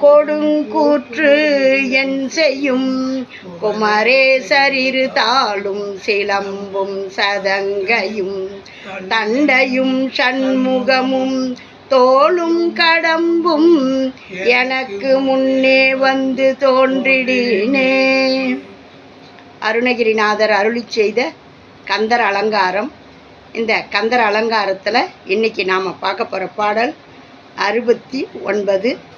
கொடுங்கூற்று என் செய்யும். குமரேசரிரு தாளும் சிலம்பும் சதங்கையும். தண்டையும் சண்முகமும் தோளும் கடம்பும் எனக்கு முன்னே வந்து தோன்றிடினே. அருணகிரிநாதர் அருளி செய்த கந்தர் அலங்காரம். இந்த கந்தர் அலங்காரத்தில் இன்னைக்கு நாம் பார்க்க போகிற பாடல் அறுபத்தி ஒன்பது.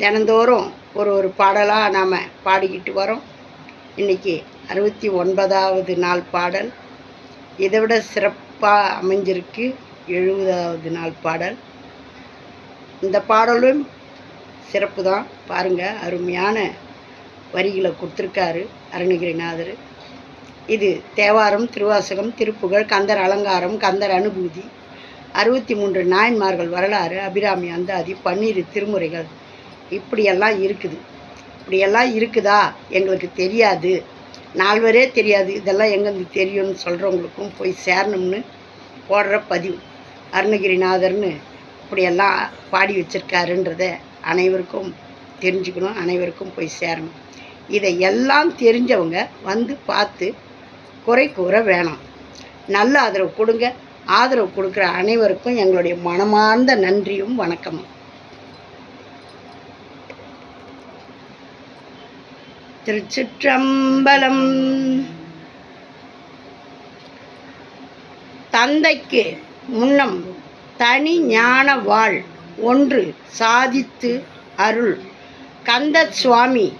தினந்தோறும் ஒரு ஒரு பாடலாக நாம் பாடிக்கிட்டு வரோம். இன்னைக்கு அறுபத்தி ஒன்பதாவது நாள் பாடல். இதை விட சிறப்பாக அமைஞ்சிருக்கு எழுபதாவது நாள் பாடல். இந்த பாடலும் சிறப்பு தான். பாருங்கள் அருமையான வரிகளை கொடுத்துருக்காரு அருணகிரிநாதர். இது தேவாரம் திருவாசகம் திருப்புகழ் கந்தர் அலங்காரம் கந்தர் அனுபூதி. அறுபத்தி மூன்று நாயன்மார்கள் வரலாறு அபிராமி அந்தாதி பன்னீர் திருமுறைகள். இப்படியெல்லாம் இருக்குது. இப்படியெல்லாம் இருக்குதா? எங்களுக்கு தெரியாது. நால்வரே தெரியாது. இதெல்லாம் எங்கேருந்து தெரியும்னு சொல்கிறவங்களுக்கும் போய் சேரணும்னு போடுற பதிவு. அருணகிரிநாதர்னு இப்படியெல்லாம் பாடி வச்சிருக்காருன்றத அனைவருக்கும் தெரிஞ்சுக்கணும். அனைவருக்கும் போய் சேரணும். இதை எல்லாம் தெரிஞ்சவங்க வந்து பார்த்து குறை கூற வேணாம். நல்ல ஆதரவு கொடுங்க. ஆதரவு கொடுக்குற அனைவருக்கும் எங்களுடைய மனமார்ந்த நன்றியும் வணக்கமும். திருச்சிற்றம்பலம். தந்தைக்கு முன்னம் தனி ஞான வாழ் ஒன்று சாதித்து அருள். கந்த சுவாமி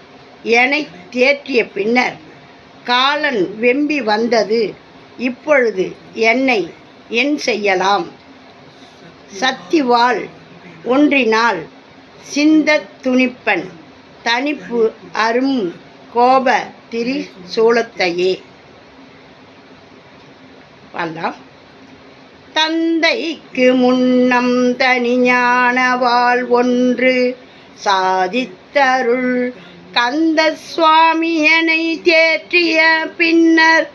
எனை தேற்றிய பின்னர் காலன் வெம்பி வந்தது. இப்பொழுது என்னை என் செய்யலாம். சத்திவாள் ஒன்றினால் சிந்த துணிப்பன் தனிப்பு அரும் கோப திரி சூளத்தையே வரலாம் தந்தைக்கு முன்னம் தனிஞானவாள் ஒன்று சாதித்தருள். கந்த சுவாமியனை தேற்றிய பின்னர்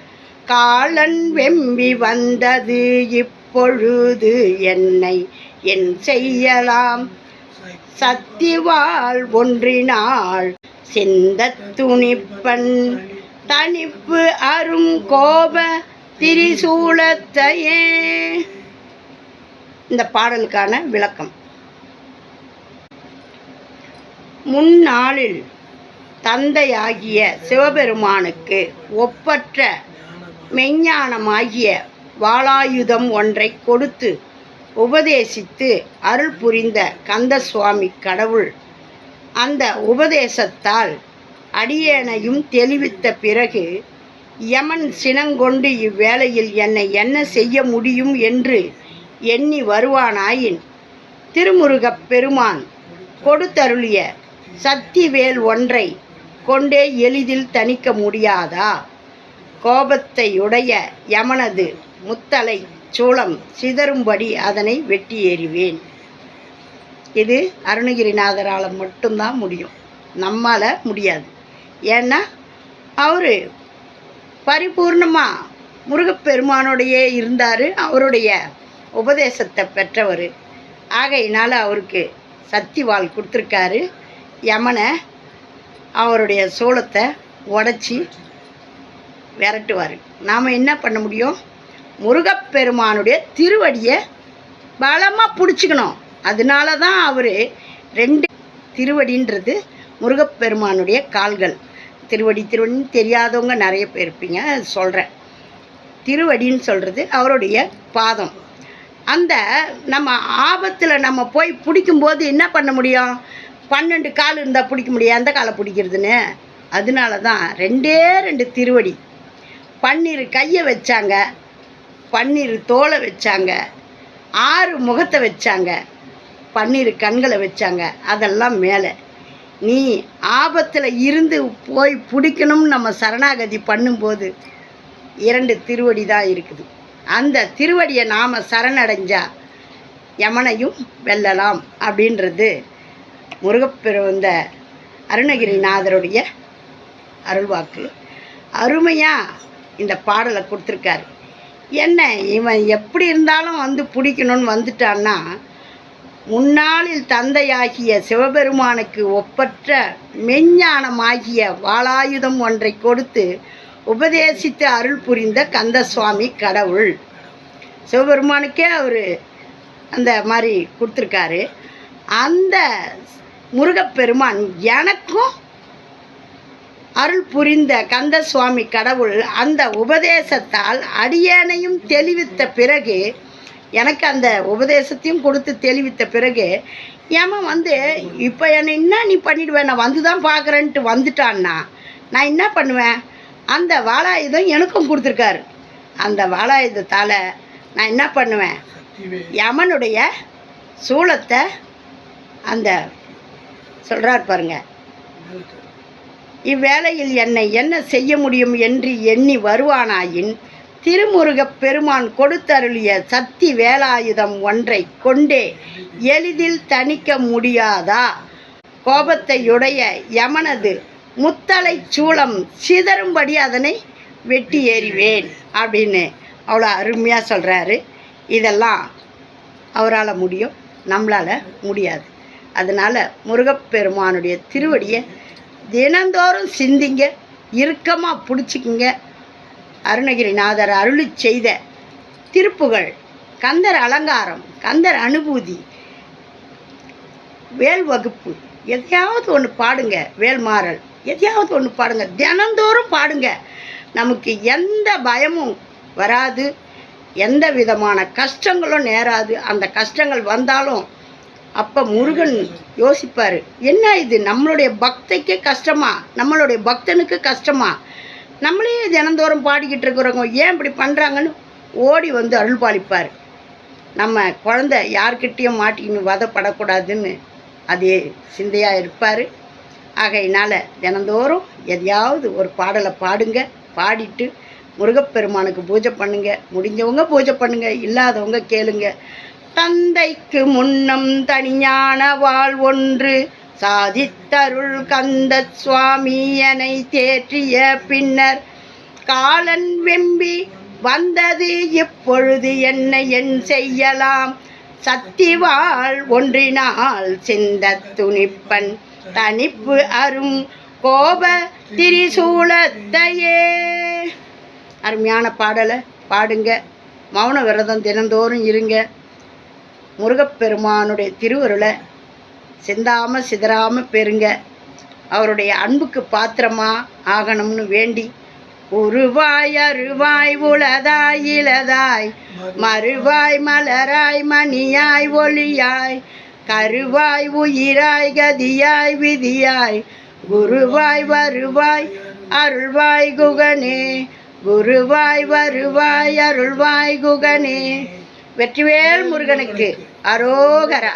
காலன் வெம்பி வந்தது இப்பொழுது என்னை என் செய்யலாம். சத்திவாள் ஒன்றினாள் சிந்த துணிப்பன் தனிப்பு அரும் கோப திரிசூலத்தையே. இந்த பாடலுக்கான விளக்கம். முன்னாளில் தந்தையாகிய சிவபெருமானுக்கு ஒப்பற்ற மெஞ்ஞானமாகிய வாளாயுதம் ஒன்றை கொடுத்து உபதேசித்து அருள் புரிந்த கந்தசுவாமி கடவுள் அந்த உபதேசத்தால் அடியேனையும் தெளிவித்த பிறகு யமன் சினங்கொண்டு இவ்வேளையில் என்னை என்ன செய்ய முடியும் என்று எண்ணி வருவானாயின் திருமுருகப் பெருமான் கொடுத்தருளிய சக்திவேல் ஒன்றை கொண்டே எளிதில் தணிக்க முடியாதா? கோபத்தையுடைய யமனது முத்தலை சூளம் சிதறும்படி அதனை வெட்டி எறிவேன் இது அருணகிரிநாதரால் மட்டும்தான் முடியும். நம்மால் முடியாது. ஏன்னா அவர் பரிபூர்ணமாக முருகப்பெருமானோடையே இருந்தார். அவருடைய உபதேசத்தை பெற்றவர். ஆகையினால் அவருக்கு சக்தி வாள் கொடுத்துருக்காரு. யமனை அவருடைய சோளத்தை உடச்சி விரட்டுவார். நாம் என்ன பண்ண முடியும்? முருகப்பெருமானுடைய திருவடியை பலமாக பிடிச்சிக்கணும். அதனால தான் அவர் ரெண்டு திருவடின்றது முருகப்பெருமானுடைய கால்கள். திருவடி திருவடின்னு தெரியாதவங்க நிறைய பேர் இருப்பீங்க சொல்கிறேன் திருவடின்னு சொல்கிறது அவருடைய பாதம். அந்த நம்ம ஆபத்தில் நம்ம போய் பிடிக்கும்போது என்ன பண்ண முடியும்? பன்னெண்டு கால் இருந்தால் பிடிக்க முடியும் எந்த காலை பிடிக்கிறதுன்னு? அதனால தான் ரெண்டே ரெண்டு திருவடி. பன்னீர் கையை வச்சாங்க பன்னீர் தோலை வச்சாங்க ஆறு முகத்தை வச்சாங்க. பன்னீர் கண்களை வச்சாங்க. அதெல்லாம் மேலே. நீ ஆபத்தில் இருந்து போய் பிடிக்கணும்னு நம்ம சரணாகதி பண்ணும்போது இரண்டு திருவடி தான் இருக்குது. அந்த திருவடியை நாம் சரணடைஞ்சா யமனையும் வெல்லலாம் அப்படின்றது முருகப்பெருந்த அருணகிரிநாதருடைய அருள்வாக்கு. அருமையாக இந்த பாடலை கொடுத்துருக்காரு. என்ன இவன் எப்படி இருந்தாலும் வந்து பிடிக்கணும்னு வந்துட்டான்னா முன்னாளில் தந்தையாகிய சிவபெருமானுக்கு ஒப்பற்ற மெஞ்ஞானமாகிய வாளாயுதம் ஒன்றை கொடுத்து உபதேசித்து அருள் புரிந்த கந்தசுவாமி கடவுள். சிவபெருமானுக்கே அவர் அந்த மாதிரி கொடுத்துருக்காரு. அந்த முருகப்பெருமான் எனக்கும் அருள் புரிந்த கந்த சுவாமி கடவுள் அந்த உபதேசத்தால் அடியேனையும் தெளிவித்த பிறகு எனக்கு அந்த உபதேசத்தையும் கொடுத்து தெளிவித்த பிறகு ஏமா வந்து இப்போ என்னை என்ன நீ பண்ணிடுவேன் நான் வந்து தான் பார்க்குறேன்ட்டு வந்துட்டான்னா நான் என்ன பண்ணுவேன்? அந்த வாழாயுதம் எனக்கும் கொடுத்துருக்காரு. அந்த வாழாயுதத்தால் நான் என்ன பண்ணுவேன்? யமனுடைய சூளத்தை அந்த சொல்கிறார் பாருங்க. இவ்வேளையில் என்னை என்ன செய்ய முடியும் என்று எண்ணி வருவானாயின் திருமுருகப் பெருமான் கொடுத்தருளிய சக்தி வேலாயுதம் ஒன்றை கொண்டே எளிதில் தணிக்க முடியாதா? கோபத்தையுடைய யமனது முத்தலை சூளம் சிதறும்படி அதனை வெட்டி ஏறிவேன் அப்படின்னு அவ்வளோ அருமையாக சொல்கிறாரு இதெல்லாம் அவரால் முடியும் நம்மளால் முடியாது. அதனால் முருகப்பெருமானுடைய திருவடியை தினந்தோறும் சிந்திங்க இறுக்கமாக பிடிச்சிக்குங்க. அருணகிரிநாதர் அருளி செய்த திருப்புகள் கந்தர் அலங்காரம் கந்தர் அனுபூதி வேல் வகுப்பு. எதையாவது ஒன்று பாடுங்க வேல்மாறல் எதையாவது ஒன்று பாடுங்க தினந்தோறும் பாடுங்க. நமக்கு எந்த பயமும் வராது எந்த விதமான கஷ்டங்களும் நேராது. அந்த கஷ்டங்கள் வந்தாலும் அப்போ முருகன் யோசிப்பார் என்ன இது? நம்மளுடைய பக்தைக்கே கஷ்டமா? நம்மளுடைய பக்தனுக்கு கஷ்டமா? நம்மளே தினந்தோறும் பாடிக்கிட்டு இருக்கிறவங்க ஏன் இப்படி பண்ணுறாங்கன்னு ஓடி வந்து அருள் பாலிப்பார். நம்ம குழந்த யார்கிட்டேயும் மாட்டிக்கின்னு வதப்படக்கூடாதுன்னு அதே சிந்தையாக இருப்பார். ஆகையினால் தினந்தோறும் எதையாவது ஒரு பாடலை பாடுங்க பாடிட்டு முருகப்பெருமானுக்கு பூஜை பண்ணுங்க முடிஞ்சவங்க பூஜை பண்ணுங்க இல்லாதவங்க கேளுங்க. தந்தைக்கு முன்னம் தனியான வாழ் ஒன்று சாதித்தருள் கந்த சுவாமியனை தேற்றிய பின்னர் காலன் வெம்பி வந்தது இப்பொழுது என்ன என் செய்யலாம். சத்திவாள் ஒன்றினால் சிந்த துணிப்பன் தனிப்பு அரும் கோப திரிசூலத்தையே. அருமையான பாடலை பாடுங்க. மௌன விரதம் தினந்தோறும் இருங்க. முருகப்பெருமானுடைய திருவருளை சிந்தாம சிதறாம பெறுங்க. அவருடைய அன்புக்கு பாத்திரமா ஆகணும்னு வேண்டி உருவாய் அருவாய் உளதாய் இளதாய் மறுவாய் மலராய் மணியாய் ஒளியாய் கருவாய் உயிராய் கதியாய் விதியாய் குருவாய் வருவாய் அருள்வாய் குகனே குருவாய் வருவாய் அருள்வாய் குகனே. வெற்றிவேல் முருகனுக்கு அரோகரா.